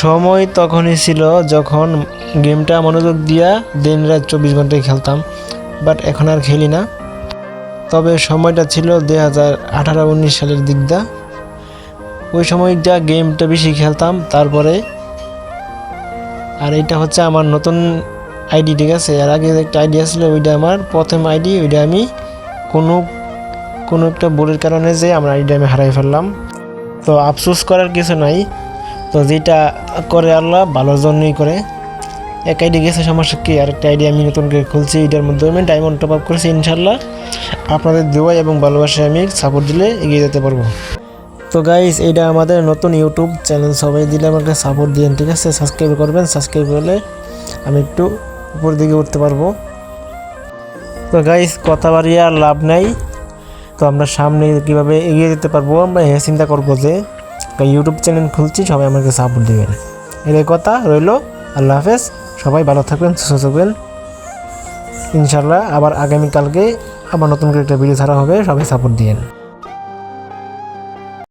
সময় তখনই ছিল যখন গেমটা মনোযোগ দিয়া দিন রাত চব্বিশ ঘন্টায় খেলতাম বাট এখন আর খেলি না। তবে সময়টা ছিল দুই হাজার আঠারো উনিশ সালের দিকটা। ওই সময় যা গেমটা বেশি খেলতাম, তারপরে আর এটা হচ্ছে আমার নতুন আইডি ঠিক আছে? এর আগে একটা আইডি আসলে ওইটা আমার প্রথম আইডি ওইটা আমি কোনো কোনো একটা ভুলের কারণে যে আমার আইডিটা আমি হারাই ফেললাম। তো আফসোস করার কিছু নাই। তো যেটা করে আল্লাহ ভালোর জন্যই করে। এক আইডি গেছে, সমস্যা কি? আরেকটা আইডি আমি নতুন করে খুলছি, এটার মধ্যে আমি ডায়মন্ড টপ আপ করেছি ইনশাল্লাহ আপনাদের দোয়া এবং ভালোবাসায় আমি সাপোর্ট দিলে এগিয়ে যেতে পারব। তো গাইস এটা আমাদের নতুন ইউটিউব চ্যানেল সবাই দিলে আমাকে সাপোর্ট দিন ঠিক আছে? সাবস্ক্রাইব করবেন সাবস্ক্রাইব করলে আমি একটু উপর দিকে উঠতে পারব। তো গাইস কথা বাড়িয়ে আর লাভ নাই। তো আমরা সামনে কীভাবে এগিয়ে যেতে পারব, আমরা হ্যাঁ চিন্তা করব যে ইউটিউব চ্যানেল খুলছি, সবাই আমাকে সাপোর্ট দেবেন। এর কথা রইল, আল্লাহ হাফেজ, সবাই ভালো থাকবেন, সুস্থ থাকবেন। ইনশাল্লাহ আবার আগামীকালকে আবার নতুন করে একটা ভিডিও ছাড়া হবে, সবাই সাপোর্ট দিয়েন।